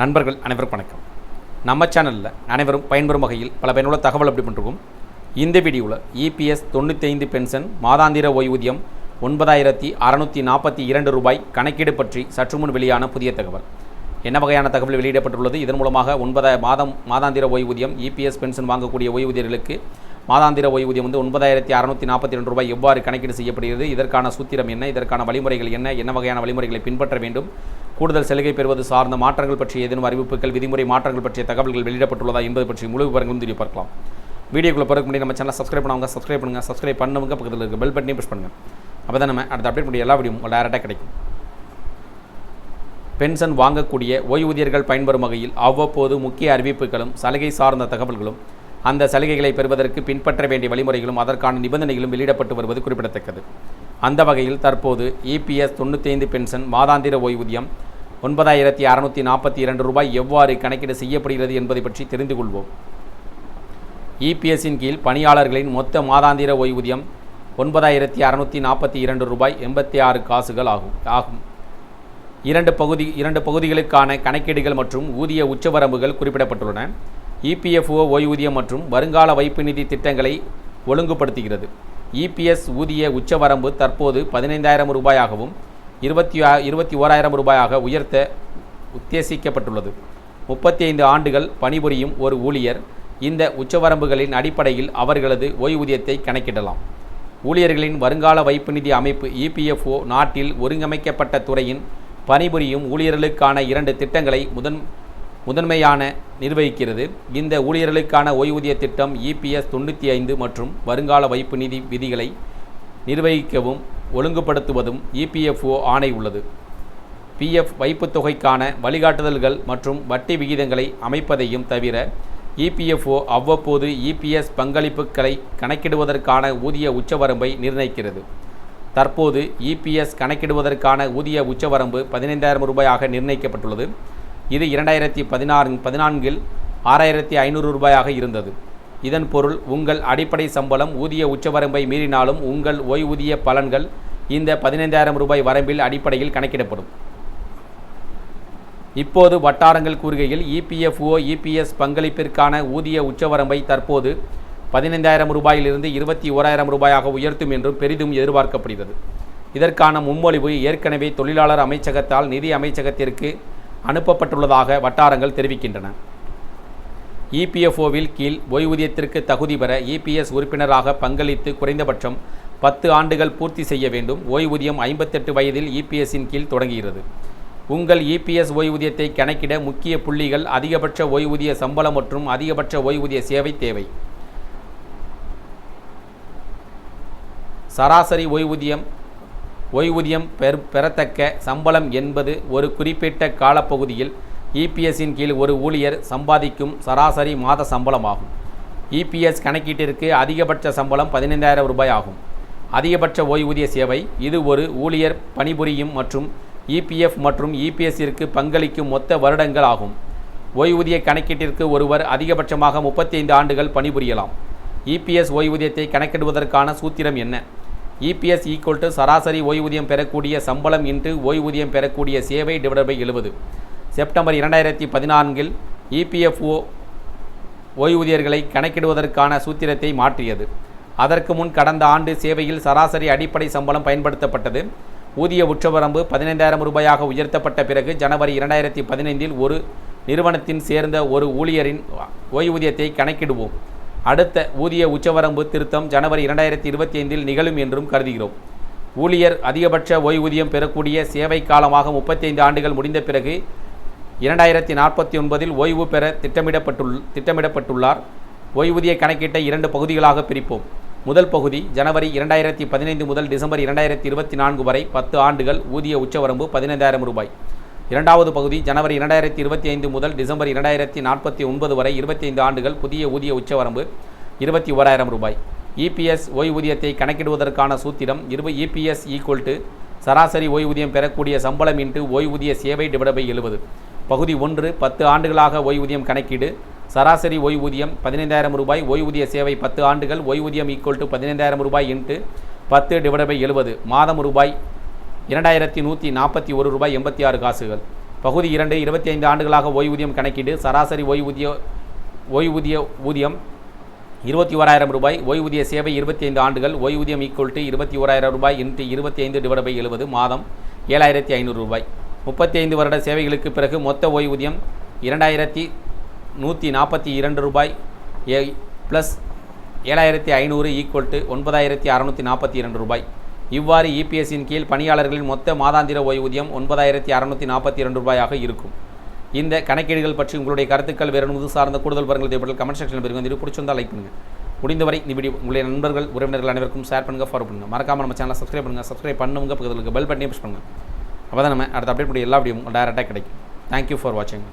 நண்பர்கள் அனைவருக்கும் வணக்கம். நம்ம சேனலில் அனைவரும் பயன்பெறும் வகையில் பல பயனுள்ள தகவல் அப்படி பண்ணிருக்கோம். இந்த வீடியோவில் இபிஎஸ் தொண்ணூத்தைந்து பென்ஷன் மாதாந்திர ஓய்வூதியம் ஒன்பதாயிரத்தி அறநூற்றி நாற்பத்தி இரண்டு ரூபாய் கணக்கீடு பற்றி சற்று முன் வெளியான புதிய தகவல். என்ன வகையான தகவல் வெளியிடப்பட்டுள்ளது? இதன் மூலமாக ஒன்பதா மாதம் மாதாந்திர ஓய்வூதியம் இபிஎஸ் பென்ஷன் வாங்கக்கூடிய ஓய்வூதியர்களுக்கு மாதாந்திர ஓய்வூதியம் வந்து ஒன்பதாயிரத்தி அறநூற்றி நாற்பத்தி ரெண்டு ரூபாய் எவ்வாறு கணக்கீடு செய்யப்படுகிறது? இதற்கான சூத்திரம் என்ன? இதற்கான வழிமுறைகள் என்ன? என்ன வகையான வழிமுறைகளை பின்பற்ற வேண்டும்? கூடுதல் சலுகை பெறுவது சார்ந்த மாற்றங்கள் பற்றிய ஏதேனும் அறிவிப்புகள் விதிமுறை மாற்றங்கள் பற்றிய தகவல்கள் வெளியிடப்பட்டுள்ளதா என்பது பற்றி முழு விவரங்களும் தெரிய பார்க்கலாம். வீடியோக்குள்ள பிறகு முன்னாடி நம்ம சேனல் சப்ஸ்கிரைப் பண்ணவங்க சப்ஸ்கிரைப் பண்ணுங்கள் சப்ஸ்கிரைப் பண்ணவங்க பக்கத்தில் இருக்க பெல் பட்டனையும் ப்ரெஸ் பண்ணுங்கள் அப்போ தான் நம்ம அடுத்த அப்டேட் முடிய எல்லா வீடியோ உங்களுக்கு டேரெக்டாக கிடைக்கும். பென்ஷன் வாங்கக்கூடிய ஓய்வூதியர்கள் பயன்பெறும் வகையில் அவ்வப்போது முக்கிய அறிவிப்புகளும் சலுகை சார்ந்த தகவல்களும் அந்த சலுகைகளை பெறுவதற்கு பின்பற்ற வேண்டிய வழிமுறைகளும் அதற்கான நிபந்தனைகளும் வெளியிடப்பட்டு வருவது குறிப்பிடத்தக்கது. அந்த வகையில் தற்போது இபிஎஸ் தொண்ணூத்தைந்து பென்ஷன் மாதாந்திர ஓய்வூதியம் ஒன்பதாயிரத்தி அறநூற்றி நாற்பத்தி இரண்டு ரூபாய் எவ்வாறு கணக்கீடு செய்யப்படுகிறது என்பதை பற்றி தெரிந்து கொள்வோம். இபிஎஸ்ஸின் கீழ் பணியாளர்களின் மொத்த மாதாந்திர ஓய்வூதியம் ஒன்பதாயிரத்தி அறநூற்றி நாற்பத்தி இரண்டு ரூபாய் எண்பத்தி ஆறு காசுகள் ஆகும் ஆகும். இரண்டு பகுதி இரண்டு பகுதிகளுக்கான கணக்கீடுகள் மற்றும் ஊதிய உச்சவரம்புகள் குறிப்பிடப்பட்டுள்ளன. இபிஎஃப்ஓ ஓய்வூதியம் மற்றும் வருங்கால வைப்பு நிதி திட்டங்களை ஒழுங்குபடுத்துகிறது. இபிஎஸ் ஊதிய உச்சவரம்பு தற்போது பதினைந்தாயிரம் ரூபாயாகவும் இருபத்தி ஆ இருபத்தி ஓராயிரம் ரூபாயாக உயர்த்த உத்தேசிக்கப்பட்டுள்ளது. முப்பத்தி ஐந்து ஆண்டுகள் பணிபுரியும் ஒரு ஊழியர் இந்த உச்சவரம்புகளின் அடிப்படையில் அவர்களது ஓய்வூதியத்தை கணக்கிடலாம். ஊழியர்களின் வருங்கால வைப்பு நிதி அமைப்பு இபிஎஃப்ஓ நாட்டில் ஒருங்கமைக்கப்பட்ட துறையின் பணிபுரியும் ஊழியர்களுக்கான இரண்டு திட்டங்களை முதன் முதன்மையான நிர்வகிக்கிறது. இந்த ஊழியர்களுக்கான ஓய்வூதிய திட்டம் இபிஎஸ் தொண்ணூற்றி ஐந்து மற்றும் வருங்கால வைப்பு நிதி விதிகளை நிர்வகிக்கவும் ஒழுங்குபடுத்துவதும் இபிஎஃப்ஓ ஆணை உள்ளது. பிஎஃப் வைப்புத் தொகைக்கான வழிகாட்டுதல்கள் மற்றும் வட்டி விகிதங்களை அமைப்பதையும் தவிர இபிஎஃப்ஓ அவ்வப்போது இபிஎஸ் பங்களிப்புகளை கணக்கிடுவதற்கான ஊதிய உச்சவரம்பை நிர்ணயிக்கிறது. தற்போது இபிஎஸ் கணக்கிடுவதற்கான ஊதிய உச்சவரம்பு பதினைந்தாயிரம் ரூபாயாக நிர்ணயிக்கப்பட்டுள்ளது. இது இரண்டாயிரத்தி பதினாறு பதினான்கில் ஆறாயிரத்தி ஐநூறு ரூபாயாக இருந்தது. இதன் பொருள் உங்கள் அடிப்படை சம்பளம் ஊதிய உச்சவரம்பை மீறினாலும் உங்கள் ஓய்வூதிய பலன்கள் இந்த பதினைந்தாயிரம் ரூபாய் வரம்பில் அடிப்படையில் கணக்கிடப்படும். இப்போது வட்டாரங்கள் கூறுகையில் இபிஎஃப்ஓ இபிஎஸ் பங்களிப்பிற்கான ஊதிய உச்சவரம்பை தற்போது பதினைந்தாயிரம் ரூபாயிலிருந்து இருபத்தி ஓராயிரம் ரூபாயாக உயர்த்தும் என்றும் பெரிதும் எதிர்பார்க்கப்படுகிறது. இதற்கான முன்மொழிவு ஏற்கனவே தொழிலாளர் அமைச்சகத்தால் நிதி அமைச்சகத்திற்கு அனுப்பப்பட்டுள்ளதாக வட்டாரங்கள் தெரிவிக்கின்றன. இபிஎஃப்ஓவில் கீழ் ஓய்வூதியத்திற்கு தகுதி பெற இபிஎஸ் உறுப்பினராக பங்களித்து குறைந்தபட்சம் பத்து ஆண்டுகள் பூர்த்தி செய்ய வேண்டும். ஓய்வூதியம் ஐம்பத்தெட்டு வயதில் இபிஎஸ்ஸின் கீழ் தொடங்குகிறது. உங்கள் இபிஎஸ் ஓய்வூதியத்தை கணக்கிட முக்கிய புள்ளிகள் அதிகபட்ச ஓய்வூதிய சம்பளம் மற்றும் அதிகபட்ச ஓய்வூதிய சேவை தேவை. சராசரி ஓய்வூதியம் ஓய்வூதியம் பெற பெறத்தக்க சம்பளம் என்பது ஒரு குறிப்பிட்ட காலப்பகுதியில் இபிஎஸ்ஸின் கீழ் ஒரு ஊழியர் சம்பாதிக்கும் சராசரி மாத சம்பளமாகும். இபிஎஸ் கணக்கீட்டிற்கு அதிகபட்ச சம்பளம் பதினைந்தாயிரம் ரூபாய் ஆகும். அதிகபட்ச ஓய்வூதிய சேவை. இது ஒரு ஊழியர் பணிபுரியும் மற்றும் இபிஎஃப் மற்றும் இபிஎஸ்ஸிற்கு பங்களிக்கும் மொத்த வருடங்கள் ஆகும். ஓய்வூதிய கணக்கீட்டிற்கு ஒருவர் அதிகபட்சமாக முப்பத்தி ஐந்து ஆண்டுகள் பணிபுரியலாம். இபிஎஸ் ஓய்வூதியத்தை கணக்கிடுவதற்கான சூத்திரம் என்ன? இபிஎஸ் ஈக்குவல் டு சராசரி ஓய்வூதியம் பெறக்கூடிய சம்பளம் இன்று ஓய்வூதியம் பெறக்கூடிய சேவை டிவைட் பை எழுபது. செப்டம்பர் இரண்டாயிரத்தி பதினான்கில் இபிஎஃப்ஓ ஓய்வூதியர்களை கணக்கிடுவதற்கான சூத்திரத்தை மாற்றியது. அதற்கு முன் கடந்த ஆண்டு சேவையில் சராசரி அடிப்படை சம்பளம் பயன்படுத்தப்பட்டது. ஊதிய உச்சவரம்பு பதினைந்தாயிரம் ரூபாயாக உயர்த்தப்பட்ட பிறகு ஜனவரி இரண்டாயிரத்தி பதினைந்தில் ஒரு நிறுவனத்தின் சேர்ந்த ஒரு ஊழியரின் ஓய்வூதியத்தை கணக்கிடுவோம். அடுத்த ஊதிய உச்சவரம்பு திருத்தம் ஜனவரி இரண்டாயிரத்தி இருபத்தி ஐந்தில் நிகழும் என்றும் கருதுகிறோம். ஊழியர் அதிகபட்ச ஓய்வூதியம் பெறக்கூடிய சேவை காலமாக முப்பத்தைந்து ஆண்டுகள் முடிந்த பிறகு இரண்டாயிரத்தி நாற்பத்தி ஒன்பதில் ஓய்வு பெற திட்டமிடப்பட்டுள் திட்டமிடப்பட்டுள்ளார். ஓய்வூதிய கணக்கீட்டை இரண்டு பகுதிகளாக பிரிப்போம். முதல் பகுதி ஜனவரி இரண்டாயிரத்தி பதினைந்து முதல் டிசம்பர் இரண்டாயிரத்தி இருபத்தி நான்கு வரை பத்து ஆண்டுகள் ஊதிய உச்சவரம்பு பதினைந்தாயிரம் ரூபாய். இரண்டாவது பகுதி ஜனவரி இரண்டாயிரத்தி இருபத்தி ஐந்து முதல் டிசம்பர் இரண்டாயிரத்தி நாற்பத்தி ஒன்பது வரை இருபத்தி ஐந்து ஆண்டுகள் புதிய ஊதிய உச்சவரம்பு இருபத்தி ஓராயிரம் ரூபாய் இபிஎஸ் ஓய்வூதியத்தை கணக்கிடுவதற்கான சூத்திரம் இருப இபிஎஸ் ஈக்குவல் டு சராசரி ஓய்வூதியம் பெறக்கூடிய சம்பளம் இன்ட்டு ஓய்வூதிய சேவை டிவைட் பை எழுபது. பகுதி ஒன்று பத்து ஆண்டுகளாக ஓய்வூதியம் கணக்கீடு சராசரி ஓய்வூதியம் பதினைந்தாயிரம் ரூபாய் ஓய்வூதிய சேவை பத்து ஆண்டுகள் ஓய்வூதியம் ஈக்குவல் டு பதினைந்தாயிரம் ரூபாய் இன்ட்டு பத்து டிவைட் பை எழுபது. மாதம் ரூபாய் இரண்டாயிரத்தி நூற்றி நாற்பத்தி ஒரு ரூபாய் எண்பத்தி ஆறு காசுகள். பகுதி இரண்டு இருபத்தி ஐந்து ஆண்டுகளாக ஓய்வூதியம் கணக்கீடு. சராசரி ஓய்வூதிய ஓய்வூதிய ஊதியம் இருபத்தி ஓராயிரம் ரூபாய் ஓய்வூதிய சேவை இருபத்தி ஐந்து ஆண்டுகள் ஓய்வூதியம் ஈக்குவல் டு இருபத்தி ஓராயிரம் ரூபாய் இன்ட்டு இருபத்தி ஐந்து டிவைட் பை எழுபது மாதம் ஏழாயிரத்தி ஐநூறு ரூபாய். முப்பத்தி ஐந்து வருட சேவைகளுக்கு பிறகு மொத்த ஓய்வூதியம் இரண்டாயிரத்தி நூற்றி நாற்பத்தி இரண்டு ரூபாய். ஏ ப்ளஸ் ஏழாயிரத்தி ஐநூறு ஈக்குவல் டு ஒன்பதாயிரத்தி அறநூற்றி நாற்பத்தி இரண்டு ரூபாய். இவ்வாறு இபிஎஸ்ஸின் கீழ் பணியாளர்களின் மொத்த மாதாந்திர ஓய்வூதியம் ஒன்பதாயிரத்தி அறநூற்றி நாற்பத்தி இரண்டு ரூபாயாக இருக்கும். இந்த கணக்கீடுகள் பற்றி உங்களுடைய கருத்துக்கள் வேறு இது சார்ந்த கூடுதல் பரங்கள் தேவைப்படல் கமெண்ட் செக்ஷனில் பெருங்க வந்து பிடிச்சிருந்தால் லைக் பண்ணுங்கள் முடிந்தவரை இந்த வீடியோ உங்களுடைய நண்பர்கள் உறவினர்கள் அனைவருக்கும் ஷேர் பண்ணுங்கள் ஃபாலோ பண்ணுங்கள் மறக்காமல் நம்ம சேனலை சப்ஸ்கிரைப் பண்ணுங்கள் சப்ஸ்கிரைப் பண்ணுங்க பக்கத்தில் பெல் பட்டனையும் ப்ரெஸ் பண்ணுங்கள் அப்போ தான் நம்ம அடுத்த அப்டேட் பண்ணி எல்லா வீடியோ டேரெக்டாக கிடைக்கும். தேங்க்யூ ஃபார் வாட்சிங்